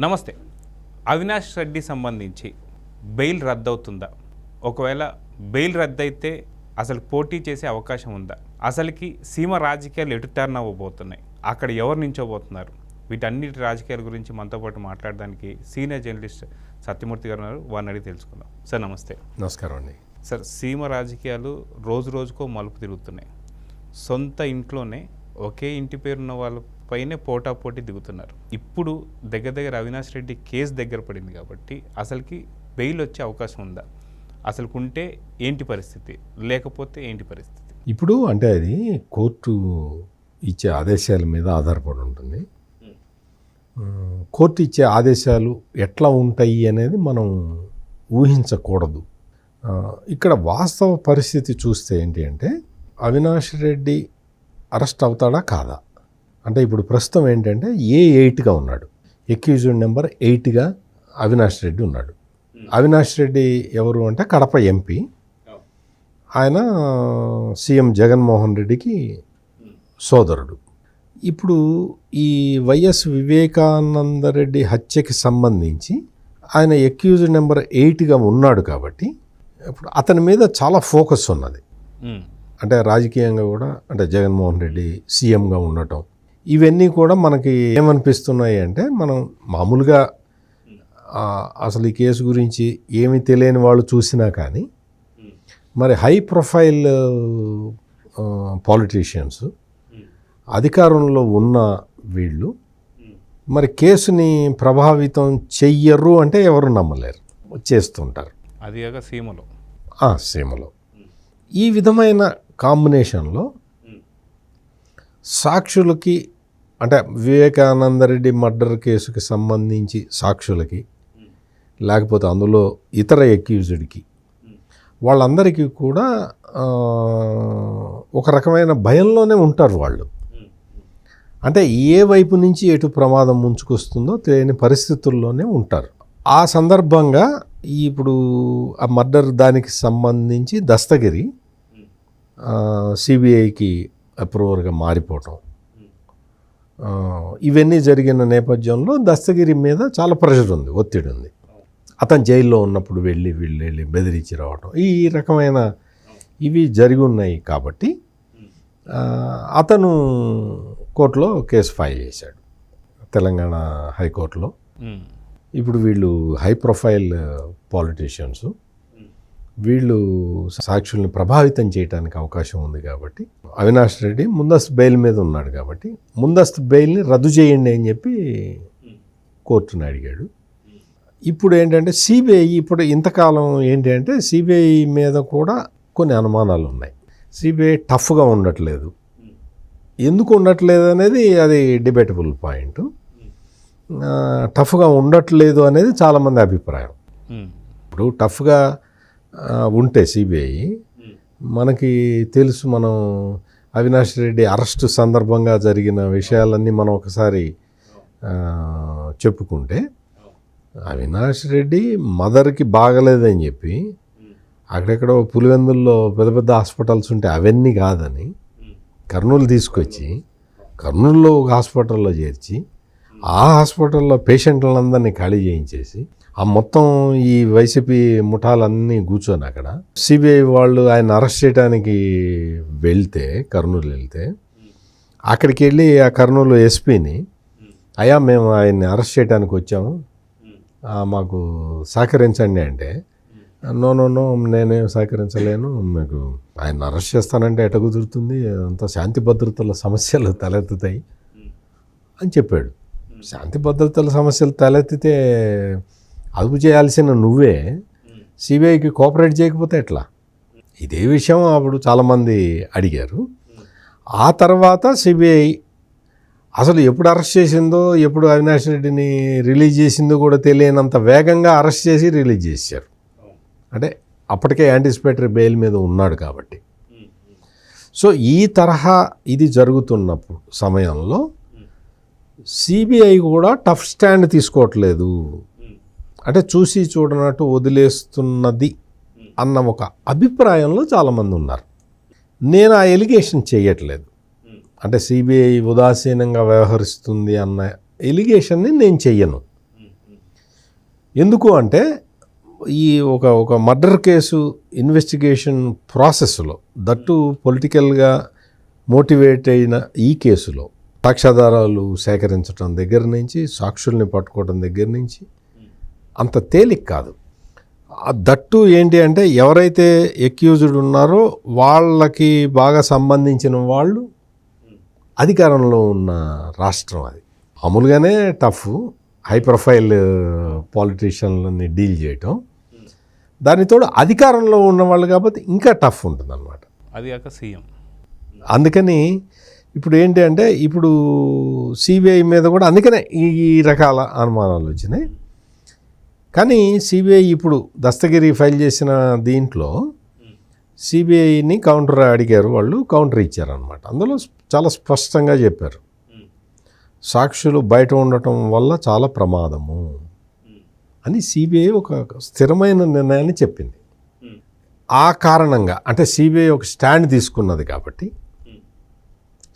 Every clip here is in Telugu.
నమస్తే. అవినాష్ రెడ్డి సంబంధించి బెయిల్ రద్దవుతుందా? ఒకవేళ బెయిల్ రద్దయితే అసలు పోటీ చేసే అవకాశం ఉందా? అసలుకి సీమ రాజకీయాలు ఎటు టర్న్ అవ్వబోతున్నాయి? అక్కడ ఎవరు నించోబోతున్నారు? వీటన్నిటి రాజకీయాల గురించి మనతో పాటు మాట్లాడడానికి సీనియర్ జర్నలిస్ట్ సత్యమూర్తి గారు ఉన్నారు. వారిని అడిగి తెలుసుకుందాం. సార్ నమస్తే. నమస్కారం అండి. సార్ సీమ రాజకీయాలు రోజు రోజుకో మలుపు తిరుగుతున్నాయి. సొంత ఇంట్లోనే ఒకే ఇంటి పేరున్న వాళ్ళపైనే పోటాపోటీ దిగుతున్నారు. ఇప్పుడు దగ్గర దగ్గర అవినాష్ రెడ్డి కేసు దగ్గర పడింది కాబట్టి అసలుకి బెయిల్ వచ్చే అవకాశం ఉందా? అసలుకుంటే ఏంటి పరిస్థితి? లేకపోతే ఏంటి పరిస్థితి? ఇప్పుడు అంటే అది కోర్టు ఇచ్చే ఆదేశాల మీద ఆధారపడి ఉంటుంది. కోర్టు ఇచ్చే ఆదేశాలు ఎట్లా ఉంటాయి అనేది మనం ఊహించకూడదు. ఇక్కడ వాస్తవ పరిస్థితి చూస్తే ఏంటి అంటే అవినాష్ రెడ్డి అరెస్ట్ అవుతాడా కాదా? అంటే ఇప్పుడు ప్రస్తుతం ఏంటంటే ఏ ఎయిట్గా ఉన్నాడు. ఎక్యూజ్డ్ నెంబర్ ఎయిట్గా అవినాష్ రెడ్డి ఉన్నాడు. అవినాష్ రెడ్డి ఎవరు అంటే కడప ఎంపీ. ఆయన సీఎం జగన్మోహన్ రెడ్డికి సోదరుడు. ఇప్పుడు ఈ వైఎస్ వివేకానంద రెడ్డి హత్యకి సంబంధించి ఆయన ఎక్యూజ్డ్ నెంబర్ ఎయిట్గా ఉన్నాడు కాబట్టి ఇప్పుడు అతని మీద చాలా ఫోకస్ ఉన్నది. అంటే రాజకీయంగా కూడా అంటే జగన్మోహన్ రెడ్డి సీఎంగా ఉండటం ఇవన్నీ కూడా మనకి ఏమనిపిస్తున్నాయి అంటే మనం మామూలుగా అసలు ఈ కేసు గురించి ఏమీ తెలియని వాళ్ళు చూసినా కానీ మరి హై ప్రొఫైల్ పాలిటీషియన్స్ అధికారంలో ఉన్న వీళ్ళు మరి కేసుని ప్రభావితం చెయ్యరు అంటే ఎవరు నమ్మలేరు. చేస్తుంటారు. అది సీమలో. సీమలో. ఈ విధమైన కాంబినేషన్లో సాక్షులకి అంటే వివేకానందరెడ్డి మర్డర్ కేసుకి సంబంధించి సాక్షులకి లేకపోతే అందులో ఇతర ఎక్యూజ్డ్కి వాళ్ళందరికీ కూడా ఒక రకమైన భయంలోనే ఉంటారు వాళ్ళు. అంటే ఏ వైపు నుంచి ఎటు ప్రమాదం ముంచుకొస్తుందో తెలియని పరిస్థితుల్లోనే ఉంటారు. ఆ సందర్భంగా ఇప్పుడు ఆ మర్డర్ దానికి సంబంధించి దస్తగిరి సిబిఐకి అప్రూవర్గా మారిపోవటం. ఇవన్నీ జరిగిన నేపథ్యంలో దస్తగిరి మీద చాలా ప్రెషర్ ఉంది ఒత్తిడి ఉంది. అతను జైల్లో ఉన్నప్పుడు వెళ్ళి వీళ్ళు వెళ్ళి బెదిరించి రావటం ఈ రకమైన ఇవి జరిగి ఉన్నాయి కాబట్టి అతను కోర్టులో కేసు ఫైల్ చేశాడు తెలంగాణ హైకోర్టులో. ఇప్పుడు వీళ్ళు హై ప్రొఫైల్ పాలిటీషియన్స్. వీళ్ళు సాక్షుల్ని ప్రభావితం చేయడానికి అవకాశం ఉంది కాబట్టి అవినాష్ రెడ్డి ముందస్తు బెయిల్ మీద ఉన్నాడు కాబట్టి ముందస్తు బెయిల్ని రద్దు చేయండి అని చెప్పి కోర్టుని అడిగాడు. ఇప్పుడు ఏంటంటే సిబిఐ ఇప్పుడు ఇంతకాలం ఏంటి అంటే సిబిఐ మీద కూడా కొన్ని అనుమానాలు ఉన్నాయి. సిబిఐ టఫ్గా ఉండట్లేదు. ఎందుకు ఉండట్లేదు అనేది అది డిబేటబుల్ పాయింట్. టఫ్గా ఉండట్లేదు అనేది చాలామంది అభిప్రాయం. ఇప్పుడు టఫ్గా ఉంటే సిబిఐ. మనకి తెలుసు మనం అవినాష్ రెడ్డి అరెస్టు సందర్భంగా జరిగిన విషయాలన్నీ మనం ఒకసారి చెప్పుకుంటే అవినాష్ రెడ్డి మదర్కి బాగలేదని చెప్పి అక్కడెక్కడో పులివెందుల్లో పెద్ద పెద్ద హాస్పిటల్స్ ఉంటే అవన్నీ కాదని కర్నూలు తీసుకొచ్చి కర్నూలులో ఒక హాస్పిటల్లో చేర్చి ఆ హాస్పిటల్లో పేషెంట్లందరినీ ఖాళీ చేయించేసి ఆ మొత్తం ఈ వైసీపీ ముఠాలన్నీ కూర్చొని అక్కడ? సిబిఐ వాళ్ళు ఆయన అరెస్ట్ చేయడానికి వెళ్తే కర్నూలు వెళ్తే అక్కడికి వెళ్ళి ఆ కర్నూలు ఎస్పీని అయ్యా మేము ఆయన్ని అరెస్ట్ చేయడానికి వచ్చాము. మాకు సహకరించండి అంటే నో నో నో నేనేం సహకరించలేను. మీకు ఆయన అరెస్ట్ చేస్తానంటే ఎట కుదురుతుంది? అంత శాంతి భద్రతల సమస్యలు తలెత్తుతాయి అని చెప్పాడు. శాంతి భద్రతల సమస్యలు తలెత్తితే అదుపు చేయాల్సిన నువ్వే సిబిఐకి కోఆపరేట్ చేయకపోతే ఎట్లా? ఇదే విషయం అప్పుడు చాలామంది అడిగారు. ఆ తర్వాత సిబిఐ అసలు ఎప్పుడు అరెస్ట్ చేసిందో ఎప్పుడు అవినాష్ రెడ్డిని రిలీజ్ చేసిందో కూడా తెలియనంత వేగంగా అరెస్ట్ చేసి రిలీజ్ చేశారు. అంటే అప్పటికే యాంటిసిపేటరీ బెయిల్ మీద ఉన్నాడు కాబట్టి. సో ఈ తరహా ఇది జరుగుతున్నప్పుడు సమయంలో సిబిఐ కూడా టఫ్ స్టాండ్ తీసుకోవట్లేదు. అంటే చూసి చూడనట్టు వదిలేస్తున్నది అన్న ఒక అభిప్రాయంలో చాలామంది ఉన్నారు. నేను ఆ ఎలిగేషన్ చేయట్లేదు. అంటే సిబిఐ ఉదాసీనంగా వ్యవహరిస్తుంది అన్న ఎలిగేషన్ని నేను చెయ్యను. ఎందుకు అంటే ఈ ఒక ఒక మర్డర్ కేసు ఇన్వెస్టిగేషన్ ప్రాసెస్లో దట్టు పొలిటికల్గా మోటివేట్ అయిన ఈ కేసులో సాక్ష్యాధారాలు సేకరించడం దగ్గర నుంచి సాక్షుల్ని పట్టుకోవడం దగ్గర నుంచి అంత తేలిక కాదు. ఆ దట్టు ఏంటి అంటే ఎవరైతే ఎక్యూజ్డ్ ఉన్నారో వాళ్ళకి బాగా సంబంధించిన వాళ్ళు అధికారంలో ఉన్న రాష్ట్రం అది. మామూలుగానే టఫ్ హై ప్రొఫైల్ పాలిటీషియన్లని డీల్ చేయటం. దానితోడు అధికారంలో ఉన్న వాళ్ళు కాబట్టి ఇంకా టఫ్ ఉంటుంది అది కాక సీఎం. అందుకని ఇప్పుడు ఏంటి అంటే ఇప్పుడు సిబిఐ మీద కూడా అందుకనే ఈ రకాల అనుమానాలు వచ్చినాయి. కానీ సిబిఐ ఇప్పుడు దస్తగిరి ఫైల్ చేసిన దీంట్లో సిబిఐని కౌంటర్ అడిగారు వాళ్ళు కౌంటర్ ఇచ్చారనమాట అందులో చాలా స్పష్టంగా చెప్పారు. సాక్షులు బయట ఉండటం వల్ల చాలా ప్రమాదము అని సిబిఐ ఒక స్థిరమైన నిర్ణయాన్ని చెప్పింది. ఆ కారణంగా అంటే సిబిఐ ఒక స్టాండ్ తీసుకున్నది కాబట్టి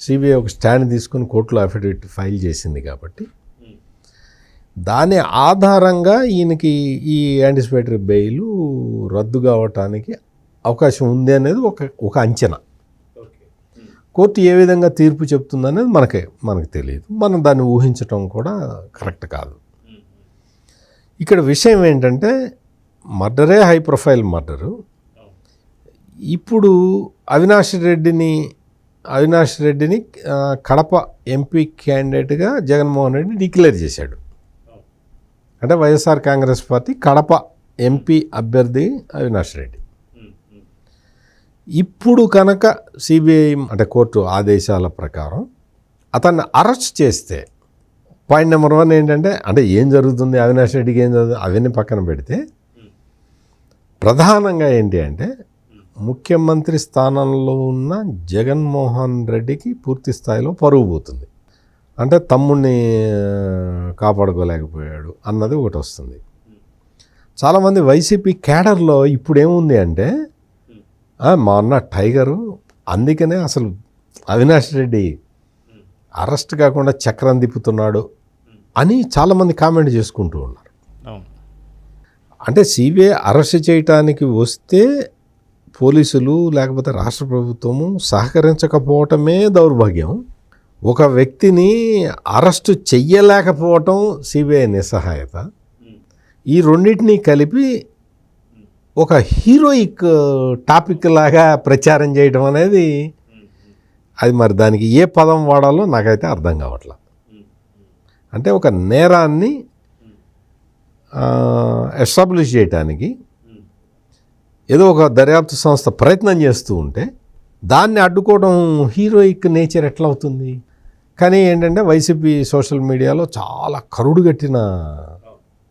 సిబిఐ ఒక స్టాండ్ తీసుకుని కోర్టులో అఫిడవిట్ ఫైల్ చేసింది కాబట్టి దాని ఆధారంగా ఈయనకి ఈ యాంటిసిపేటరీ బెయిల్ రద్దు కావటానికి అవకాశం ఉంది అనేది ఒక ఒక అంచనా. కోర్టు ఏ విధంగా తీర్పు చెప్తుందనేది మనకే మనకు తెలియదు. మనం దాన్ని ఊహించటం కూడా కరెక్ట్ కాదు. ఇక్కడ విషయం ఏంటంటే మర్డరే హై ప్రొఫైల్ మర్డరు. ఇప్పుడు అవినాష్ రెడ్డిని అవినాష్ రెడ్డిని కడప ఎంపీ క్యాండిడేట్గా జగన్మోహన్ రెడ్డి డిక్లేర్ చేశాడు. అంటే YSR Congress party Kadapa MP అభ్యర్థి అవినాష్ రెడ్డి. ఇప్పుడు కనుక సిబిఐ అంటే కోర్టు ఆదేశాల ప్రకారం అతన్ని అరెస్ట్ చేస్తే పాయింట్ నెంబర్ వన్ ఏంటంటే అంటే ఏం జరుగుతుంది అవినాష్ రెడ్డికి ఏం జరుగుతుంది అవన్నీ పక్కన పెడితే ప్రధానంగా ఏంటి అంటే ముఖ్యమంత్రి స్థానంలో ఉన్న జగన్మోహన్ రెడ్డికి పూర్తి స్థాయిలో పరుగు పోతుంది. అంటే తమ్ముడిని కాపాడుకోలేకపోయాడు అన్నది ఒకటి వస్తుంది. చాలామంది వైసీపీ క్యాడర్లో ఇప్పుడు ఏముంది అంటే "ఆ, మా అన్న టైగరు అందుకనే అసలు అవినాష్ రెడ్డి అరెస్ట్ కాకుండా చక్రం తిప్పుతున్నాడు అని చాలామంది కామెంట్ చేసుకుంటూ ఉన్నారు. అంటే సిబిఐ అరెస్ట్ చేయటానికి వస్తే పోలీసులు లేకపోతే రాష్ట్ర ప్రభుత్వము సహకరించకపోవటమే దౌర్భాగ్యం. ఒక వ్యక్తిని అరెస్టు చెయ్యలేకపోవటం సిబిఐ నిస్సహాయత. ఈ రెండింటినీ కలిపి ఒక హీరోయిక్ టాపిక్ లాగా ప్రచారం చేయడం అనేది అది మరి దానికి ఏ పదం వాడాలో నాకైతే అర్థం కావట్లా. అంటే ఒక నేరాన్ని ఎస్టాబ్లిష్ చేయటానికి ఏదో ఒక దర్యాప్తు సంస్థ ప్రయత్నం చేస్తూ ఉంటే దాన్ని అడ్డుకోవడం హీరోయిక్ నేచర్ ఎట్లా అవుతుంది కానీ ఏంటంటే వైసీపీ సోషల్ మీడియాలో చాలా కరుడు కట్టిన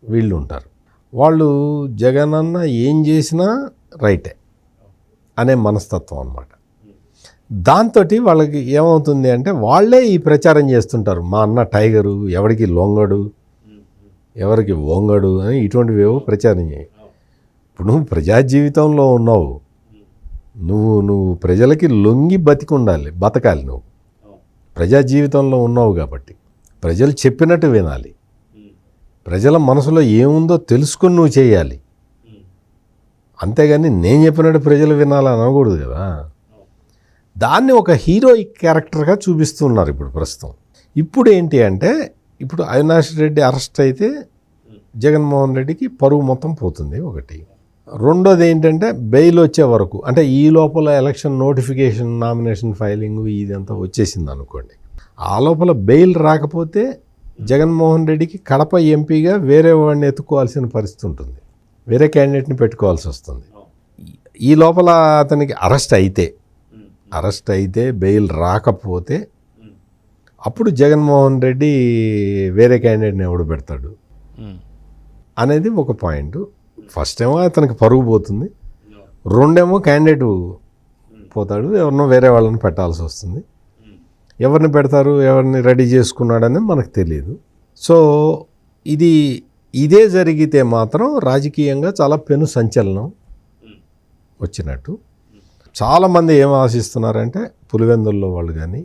వీళ్ళు ఉంటారు. వాళ్ళు జగన్ అన్న ఏం చేసినా రైటే అనే మనస్తత్వం అన్నమాట. దాంతో వాళ్ళకి ఏమవుతుంది అంటే వాళ్ళే ఈ ప్రచారం చేస్తుంటారు. మా అన్న టైగరు ఎవరికి లొంగడు ఎవరికి ఓంగడు అని ఇటువంటివి ఏవో ప్రచారం చేయి. ఇప్పుడు నువ్వు ప్రజా జీవితంలో ఉన్నావు. నువ్వు నువ్వు ప్రజలకి లొంగి బతికి ఉండాలి బతకాలి నువ్వు. ప్రజా జీవితంలో ఉన్నావు కాబట్టి ప్రజలు చెప్పినట్టు వినాలి. ప్రజల మనసులో ఏముందో తెలుసుకుని నువ్వు చేయాలి. అంతేగాని నేను చెప్పినట్టు ప్రజలు వినాలని అనకూడదు కదా. దాన్ని ఒక హీరోయిక్ క్యారెక్టర్గా చూపిస్తున్నారు ఇప్పుడు ప్రస్తుతం. ఇప్పుడు ఏంటి అంటే ఇప్పుడు అవినాష్ రెడ్డి అరెస్ట్ అయితే జగన్మోహన్ రెడ్డికి పరువు మొత్తం పోతుంది ఒకటి. రెండోది ఏంటంటే బెయిల్ వచ్చే వరకు అంటే ఈ లోపల ఎలక్షన్ నోటిఫికేషన్ నామినేషన్ ఫైలింగ్ ఇదంతా వచ్చేసింది అనుకోండి. ఆ లోపల బెయిల్ రాకపోతే జగన్మోహన్ రెడ్డికి కడప ఎంపీగా వేరే వాడిని ఎత్తుకోవాల్సిన పరిస్థితి ఉంటుంది. వేరే క్యాండిడేట్ని పెట్టుకోవాల్సి వస్తుంది. ఈ లోపల అతనికి అరెస్ట్ అయితే అరెస్ట్ అయితే బెయిల్ రాకపోతే అప్పుడు జగన్మోహన్ రెడ్డి వేరే క్యాండిడేట్ని ఎవడు పెడతాడు. అనేది ఒక పాయింట్. ఫస్ట్ ఏమో అతనికి పరుగు పోతుంది. రెండేమో క్యాండిడేట్ పోతాడు. ఎవరినో వేరే వాళ్ళని పెట్టాల్సి వస్తుంది. ఎవరిని పెడతారు ఎవరిని రెడీ చేసుకున్నాడని మనకు తెలియదు సో ఇది ఇదే జరిగితే మాత్రం రాజకీయంగా చాలా పెను సంచలనం వచ్చినట్టు. చాలామంది ఏం ఆశిస్తున్నారంటే పులివెందుల్లో వాళ్ళు కానీ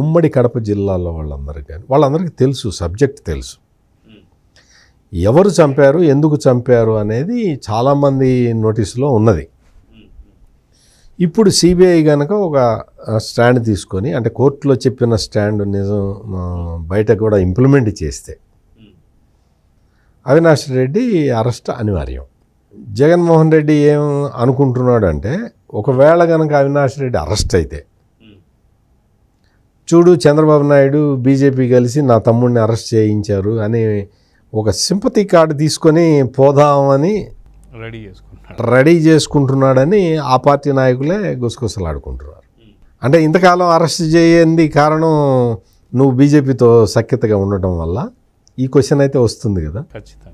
ఉమ్మడి కడప జిల్లాలో వాళ్ళందరికీ కానీ వాళ్ళందరికీ తెలుసు సబ్జెక్ట్ తెలుసు. ఎవరు చంపారు ఎందుకు చంపారు అనేది చాలామంది నోటీసులో ఉన్నది. ఇప్పుడు సిబిఐ కనుక ఒక స్టాండ్ తీసుకొని అంటే కోర్టులో చెప్పిన స్టాండ్ నిజం బయట కూడా ఇంప్లిమెంట్ చేస్తే అవినాష్ రెడ్డి అరెస్ట్ అనివార్యం. జగన్మోహన్ రెడ్డి ఏం అనుకుంటున్నాడు అంటే ఒకవేళ కనుక అవినాష్ రెడ్డి అరెస్ట్ అయితే చూడు చంద్రబాబు నాయుడు బీజేపీ కలిసి నా తమ్ముడిని అరెస్ట్ చేయించారు అని ఒక సింపతి కార్డు తీసుకొని పోదామని రెడీ చేసుకుంటున్నాడు. రెడీ చేసుకుంటున్నాడని ఆ పార్టీ నాయకులే గుసగుసలాడుకుంటున్నారు. అంటే ఇంతకాలం అరెస్ట్ చేయండి కారణం నువ్వు బీజేపీతో సఖ్యతగా ఉండటం వల్ల ఈ క్వశ్చన్ అయితే వస్తుంది కదా. ఖచ్చితంగా.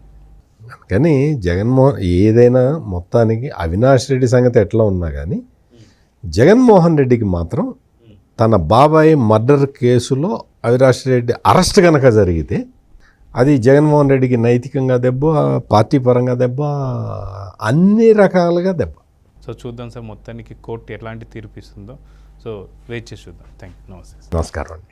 కానీ జగన్మోహన్ ఏదైనా మొత్తానికి అవినాష్ రెడ్డి సంగతి ఎట్లా ఉన్నా కానీ జగన్మోహన్ రెడ్డికి మాత్రం తన బాబాయ్ మర్డర్ కేసులో అవినాష్ రెడ్డి అరెస్ట్ కనుక జరిగితే అది జగన్మోహన్ రెడ్డికి నైతికంగా దెబ్బ పార్టీ పరంగా దెబ్బ అన్ని రకాలుగా దెబ్బ. సో చూద్దాం సార్ మొత్తానికి కోర్టు ఎలాంటి తీర్పు ఇస్తుందో. సో వెయిట్ చేసి చూద్దాం. థ్యాంక్ యూ నమస్తే నమస్కారం అండి.